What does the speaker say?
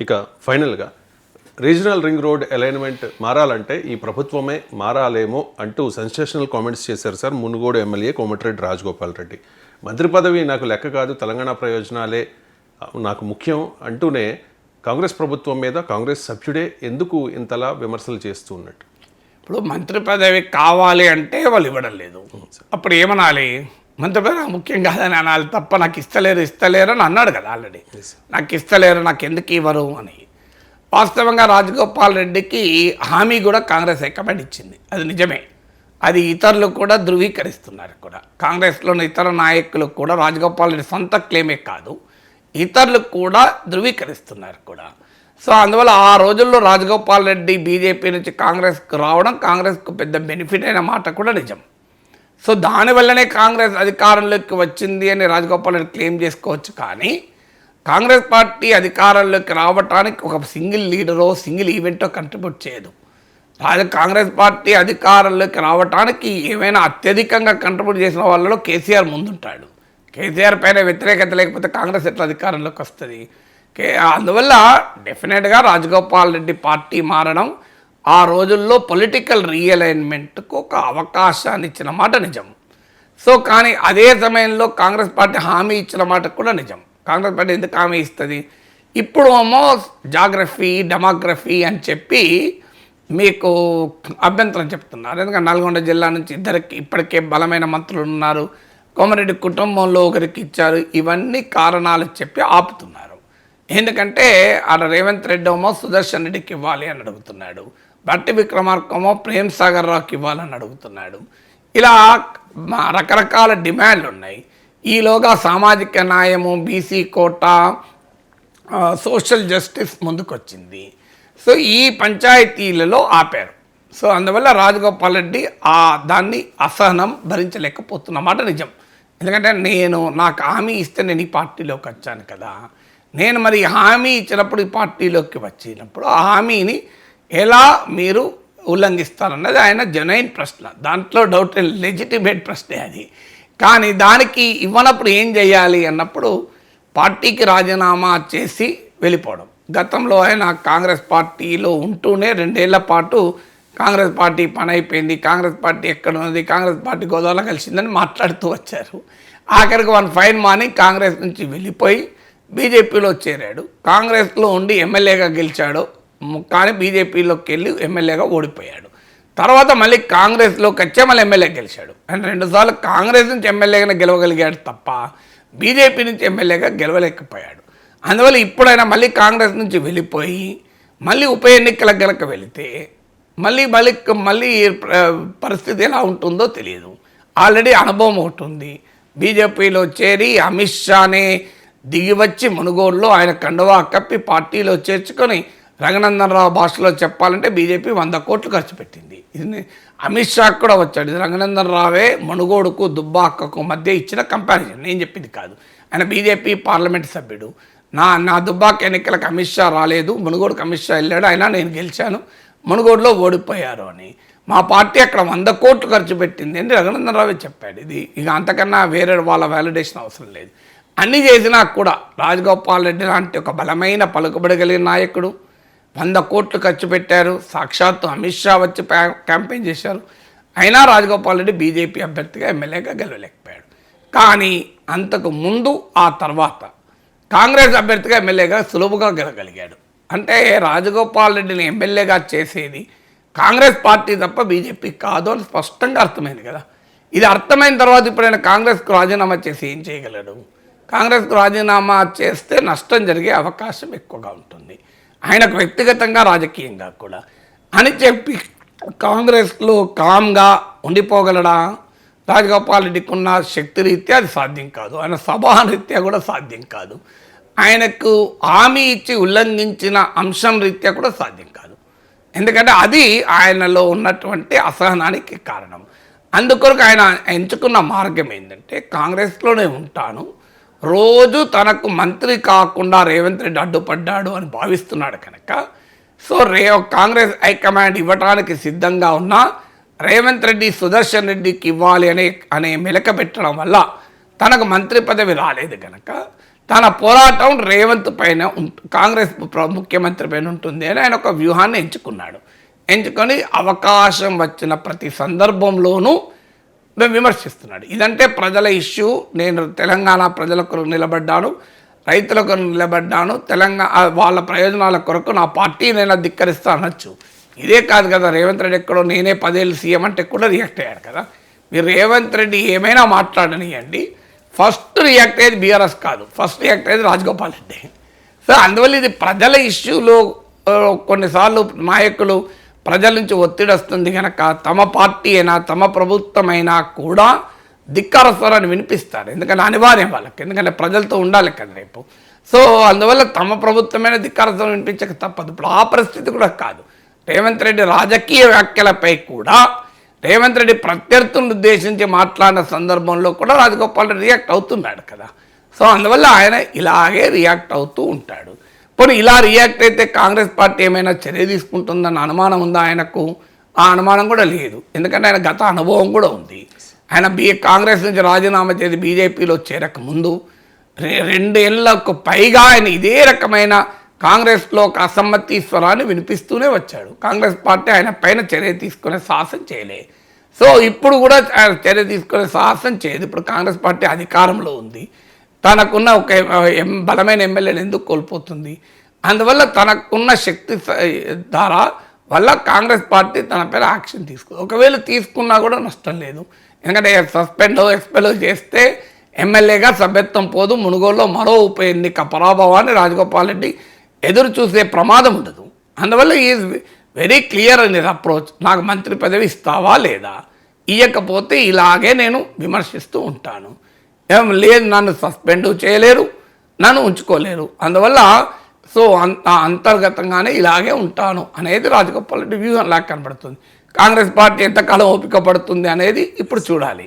ఇక ఫైనల్గా regional ring road alignment మారాలంటే ఈ ప్రభుత్వమే మారాలేమో అంటూ సెన్సేషనల్ కామెంట్స్ చేశారు సార్ మునుగోడు ఎమ్మెల్యే కోమటిరెడ్డి రాజగోపాల్ రెడ్డి. మంత్రి పదవి నాకు లెక్క కాదు తెలంగాణ ప్రయోజనాలే నాకు ముఖ్యం అంటూనే కాంగ్రెస్ ప్రభుత్వం మీద కాంగ్రెస్ సభ్యుడే ఎందుకు ఇంతలా విమర్శలు చేస్తూ ఉన్నట్టు? ఇప్పుడు మంత్రి పదవి కావాలి అంటే వాళ్ళు ఇవ్వడం లేదు. అప్పుడు ఏమనాలి? మంత్రి పదవి నాకు ముఖ్యం కాదని అనాలి తప్ప నాకు ఇస్తలేరు ఇస్తలేరు అని అన్నాడు కదా ఆల్రెడీ. నాకు ఇస్తలేరు నాకు ఎందుకు ఇవ్వరు అని. వాస్తవంగా రాజగోపాల్ రెడ్డికి హామీ కూడా కాంగ్రెస్ హైకమాండ్ ఇచ్చింది. అది నిజమే. అది ఇతరులు కూడా ధృవీకరిస్తున్నారు కూడా. కాంగ్రెస్లోని ఇతర నాయకులు కూడా రాజగోపాల్ రెడ్డి సొంత క్లెయిమే కాదు ఇతరులు కూడా ధృవీకరిస్తున్నారు కూడా. సో అందువల్ల ఆ రోజుల్లో రాజగోపాల్ రెడ్డి బీజేపీ నుంచి కాంగ్రెస్కు రావడం కాంగ్రెస్కు పెద్ద బెనిఫిట్ అయిన మాట కూడా నిజం. సో దానివల్లనే కాంగ్రెస్ అధికారంలోకి వచ్చింది అని రాజగోపాల్ రెడ్డి క్లెయిమ్ చేసుకోవచ్చు కానీ కాంగ్రెస్ పార్టీ అధికారంలోకి రావడానికి ఒక సింగిల్ లీడరో సింగిల్ ఈవెంటో కంట్రిబ్యూట్ చేయదు. రాజ కాంగ్రెస్ పార్టీ అధికారంలోకి రావడానికి ఏమైనా అత్యధికంగా కంట్రిబ్యూట్ చేసిన వాళ్ళలో కేసీఆర్ ముందుంటాడు. కేసీఆర్ పైన వ్యతిరేకత లేకపోతే కాంగ్రెస్ ఎట్లా అధికారంలోకి వస్తుంది? కే అందువల్ల డెఫినెట్గా రాజగోపాల్ రెడ్డి పార్టీ మారడం ఆ రోజుల్లో పొలిటికల్ రీఅలైన్మెంట్కు ఒక అవకాశాన్ని ఇచ్చిన మాట నిజం. సో కానీ అదే సమయంలో కాంగ్రెస్ పార్టీ హామీ ఇచ్చిన మాట కూడా నిజం. కాంగ్రెస్ పార్టీ ఎందుకు హామీ ఇస్తుంది? ఇప్పుడు ఏమో జాగ్రఫీ డెమోగ్రఫీ అని చెప్పి మీకు అభ్యంతరం చెప్తున్నారు. ఎందుకంటే నల్గొండ జిల్లా నుంచి ఇద్దరికి ఇప్పటికే బలమైన మంత్రులు ఉన్నారు. కోమరెడ్డి కుటుంబంలో ఒకరికి ఇచ్చారు. ఇవన్నీ కారణాలు చెప్పి ఆపుతున్నారు. ఎందుకంటే ఆడ రేవంత్ రెడ్డి ఏమో సుదర్శన్ రెడ్డికి ఇవ్వాలి అని అడుగుతున్నాడు. బట్టి విక్రమార్కమో ప్రేమ్ సాగర్ రావుకి ఇవ్వాలని అడుగుతున్నాడు. ఇలా రకరకాల డిమాండ్లు ఉన్నాయి. ఈలోగా సామాజిక న్యాయము బీసీ కోట సోషల్ జస్టిస్ ముందుకొచ్చింది. సో ఈ పంచాయతీలలో ఆపారు. సో అందువల్ల రాజగోపాల్ రెడ్డి ఆ దాన్ని అసహనం భరించలేకపోతున్నమాట నిజం. ఎందుకంటే నేను నాకు హామీ ఇస్తే నేను ఈ పార్టీలోకి వచ్చాను కదా. నేను మరి హామీ ఇచ్చినప్పుడు ఈ పార్టీలోకి వచ్చినప్పుడు ఆ హామీని ఎలా మీరు ఉల్లంఘిస్తారన్నది ఆయన జనైన్ ప్రశ్న. దాంట్లో డౌట్ లెజిటిమేట్ ప్రశ్నే అది. కానీ దానికి ఇవ్వనప్పుడు ఏం చేయాలి అన్నప్పుడు పార్టీకి రాజీనామా చేసి వెళ్ళిపోవడం. గతంలో ఆయన కాంగ్రెస్ పార్టీలో ఉంటూనే రెండేళ్ళ పాటు కాంగ్రెస్ పార్టీ పని అయిపోయింది కాంగ్రెస్ పార్టీ ఎక్కడ ఉన్నది కాంగ్రెస్ పార్టీ గోదావరిలో కలిసిందని మాట్లాడుతూ వచ్చారు. ఆఖరికి వన్ ఫైన్ మార్నింగ్ కాంగ్రెస్ నుంచి వెళ్ళిపోయి బీజేపీలో చేరాడు. కాంగ్రెస్లో ఉండి ఎమ్మెల్యేగా గెలిచాడు. కానీ బీజేపీలోకి వెళ్ళి ఎమ్మెల్యేగా ఓడిపోయాడు. తర్వాత మళ్ళీ కాంగ్రెస్లోకి వచ్చే మళ్ళీ ఎమ్మెల్యే గెలిచాడు. అండ్ రెండుసార్లు కాంగ్రెస్ నుంచి ఎమ్మెల్యేగానే గెలవగలిగాడు తప్ప బీజేపీ నుంచి ఎమ్మెల్యేగా గెలవలేకపోయాడు. అందువల్ల ఇప్పుడైనా మళ్ళీ కాంగ్రెస్ నుంచి వెళ్ళిపోయి మళ్ళీ ఉప ఎన్నికలకు గనక వెళితే మళ్ళీ మళ్ళీ మళ్ళీ పరిస్థితి ఎలా ఉంటుందో తెలియదు. ఆల్రెడీ అనుభవం ఒకటి ఉంది. బీజేపీలో చేరి అమిత్ షానే దిగి వచ్చి మునుగోడులో ఆయన కండువా కప్పి పార్టీలో చేర్చుకొని రఘునందన్ రావు భాషలో చెప్పాలంటే బీజేపీ వంద కోట్లు ఖర్చు పెట్టింది. ఇది అమిత్ షా కూడా వచ్చాడు. ఇది రఘునందన్ రావే దుబ్బాకకు మధ్య ఇచ్చిన కంపారిజన్ నేను చెప్పింది కాదు. ఆయన బీజేపీ పార్లమెంట్ సభ్యుడు. నా నా దుబ్బాక ఎన్నికలకు అమిత్ షా రాలేదు. మునుగోడుకు అమిత్ షా వెళ్ళాడు. అయినా నేను గెలిచాను. మునుగోడులో ఓడిపోయారు అని. మా పార్టీ అక్కడ వంద కోట్లు ఖర్చు పెట్టింది అని రఘునందనరావే చెప్పాడు. ఇది ఇక అంతకన్నా వేరే వాళ్ళ వ్యాలిడేషన్ అవసరం లేదు. అన్నీ చేసినా కూడా రాజగోపాల్ రెడ్డి లాంటి ఒక బలమైన పలుకుబడి కలిగిన నాయకుడు వంద కోట్లు ఖర్చు పెట్టారు. సాక్షాత్తు అమిత్ షా వచ్చి క్యాంపెయిన్ చేశారు. అయినా రాజగోపాల్ రెడ్డి బీజేపీ అభ్యర్థిగా ఎమ్మెల్యేగా గెలవలేకపోయాడు. కానీ అంతకు ముందు ఆ తర్వాత కాంగ్రెస్ అభ్యర్థిగా ఎమ్మెల్యేగా సులువుగా గెలగలిగాడు. అంటే రాజగోపాల్ రెడ్డిని ఎమ్మెల్యేగా చేసేది కాంగ్రెస్ పార్టీ తప్ప బీజేపీ కాదు అని స్పష్టంగా అర్థమైంది కదా. ఇది అర్థమైన తర్వాత ఇప్పుడు ఆయన కాంగ్రెస్కు రాజీనామా చేసి ఏం చేయగలడు? కాంగ్రెస్కు రాజీనామా చేస్తే నష్టం జరిగే అవకాశం ఎక్కువగా ఉంటుంది. ఆయనకు వ్యక్తిగతంగా రాజకీయంగా కూడా. అని చెప్పి కాంగ్రెస్లో కామ్గా ఉండిపోగలడా? రాజగోపాల్ రెడ్డికి ఉన్న శక్తి రీత్యా అది సాధ్యం కాదు. ఆయన సభారీత్యా కూడా సాధ్యం కాదు. ఆయనకు హామీ ఇచ్చి ఉల్లంఘించిన అంశం రీత్యా కూడా సాధ్యం కాదు. ఎందుకంటే అది ఆయనలో ఉన్నటువంటి అసహనానికి కారణం. అందుకొరకు ఆయన ఎంచుకున్న మార్గం ఏంటంటే కాంగ్రెస్లోనే ఉంటాను. రోజు తనకు మంత్రి కాకుండా రేవంత్ రెడ్డి అడ్డుపడ్డాడు అని భావిస్తున్నాడు కనుక. సో రే కాంగ్రెస్ హైకమాండ్ ఇవ్వడానికి సిద్ధంగా ఉన్న రేవంత్ రెడ్డి సుదర్శన్ రెడ్డికి ఇవ్వాలి అనే అనే మెలక పెట్టడం వల్ల తనకు మంత్రి పదవి రాలేదు కనుక తన పోరాటం రేవంత్ పైన కాంగ్రెస్ ప్ర- ముఖ్యమంత్రి పైన ఉంటుంది అని ఆయన ఒక వ్యూహాన్ని ఎంచుకున్నాడు. ఎంచుకొని అవకాశం వచ్చిన ప్రతి సందర్భంలోనూ విమర్శిస్తున్నాడు. ఇదంటే ప్రజల ఇష్యూ. నేను తెలంగాణ ప్రజల కొరకు నిలబడ్డాను. రైతుల కొరకు నిలబడ్డాను తెలంగాణ వాళ్ళ ప్రయోజనాల కొరకు నా పార్టీ నేను ధిక్కరిస్తా అనొచ్చు. ఇదే కాదు కదా రేవంత్ రెడ్డి ఎక్కడో నేనే పదేళ్ళు సీఎం అంటే కూడా రియాక్ట్ అయ్యాడు కదా. మీరు రేవంత్ రెడ్డి ఏమైనా మాట్లాడనియండి. ఫస్ట్ రియాక్ట్ అయ్యేది బీఆర్ఎస్ కాదు. ఫస్ట్ రియాక్ట్ అయ్యేది రాజగోపాల్ రెడ్డి. సో అందువల్ల ఇది ప్రజల ఇష్యూలో కొన్నిసార్లు నాయకులు ప్రజల నుంచి ఒత్తిడి వస్తుంది కనుక తమ పార్టీ అయినా తమ ప్రభుత్వమైనా కూడా ధిక్కార స్వరాన్ని వినిపిస్తారు. ఎందుకంటే అనివార్యం వాళ్ళకి. ఎందుకంటే ప్రజలతో ఉండాలి కదా రేపు. సో అందువల్ల తమ ప్రభుత్వమైన ధిక్కార స్వరం వినిపించక తప్పదు. ఇప్పుడు ఆ పరిస్థితి కూడా కాదు. రేవంత్ రెడ్డి రాజకీయ వ్యాఖ్యలపై కూడా రేవంత్ రెడ్డి ప్రత్యర్థులను ఉద్దేశించి మాట్లాడిన సందర్భంలో కూడా రాజగోపాల్ రియాక్ట్ అవుతున్నాడు కదా. సో అందువల్ల ఆయన ఇలాగే రియాక్ట్ అవుతూ ఉంటాడు. పోనీ ఇలా రియాక్ట్ అయితే కాంగ్రెస్ పార్టీ ఏమైనా చర్య తీసుకుంటుందన్న అనుమానం ఉందా ఆయనకు? ఆ అనుమానం కూడా లేదు. ఎందుకంటే ఆయన గత అనుభవం కూడా ఉంది. ఆయన బీ కాంగ్రెస్ నుంచి రాజీనామా చేసి బీజేపీలో చేరక ముందు రెండేళ్ళకు పైగా ఆయన ఇదే రకమైన కాంగ్రెస్లో ఒక అసమ్మతి స్వరాన్ని వినిపిస్తూనే వచ్చాడు. కాంగ్రెస్ పార్టీ ఆయన పైన చర్య తీసుకునే సాహసం చేయలే. సో ఇప్పుడు కూడా ఆయన చర్య తీసుకునే సాహసం చేయదు. ఇప్పుడు కాంగ్రెస్ పార్టీ అధికారంలో ఉంది. తనకున్న ఒక ఎం- బలమైన ఎమ్మెల్యేని ఎందుకు కోల్పోతుంది? అందువల్ల తనకున్న శక్తి ద్వారా వల్ల కాంగ్రెస్ పార్టీ తన పైన యాక్షన్ తీసుకుంది. ఒకవేళ తీసుకున్నా కూడా నష్టం లేదు. ఎందుకంటే సస్పెండ్ ఎక్స్పెల్ చేస్తే ఎమ్మెల్యేగా సభ్యత్వం పోదు మునుగోలులో మరో ఉప ఎన్నిక పరాభవాన్ని రాజగోపాల్ రెడ్డి ఎదురు చూసే ప్రమాదం ఉండదు. అందువల్ల ఈజ్ వెరీ క్లియర్ అనే అప్రోచ్. నాకు మంత్రి పదవి ఇస్తావా లేదా? ఇవ్వకపోతే ఇలాగే నేను విమర్శిస్తూ ఉంటాను. ఏం లేదు నన్ను సస్పెండ్ చేయలేరు నన్ను ఉంచుకోలేరు. అందువల్ల సో అంత అంతర్గతంగానే ఇలాగే ఉంటాను అనేది రాజగోపాల్ రెడ్డి వ్యూహం లాగా కనబడుతుంది. కాంగ్రెస్ పార్టీ ఎంతకాలం ఓపిక పడుతుంది అనేది ఇప్పుడు చూడాలి.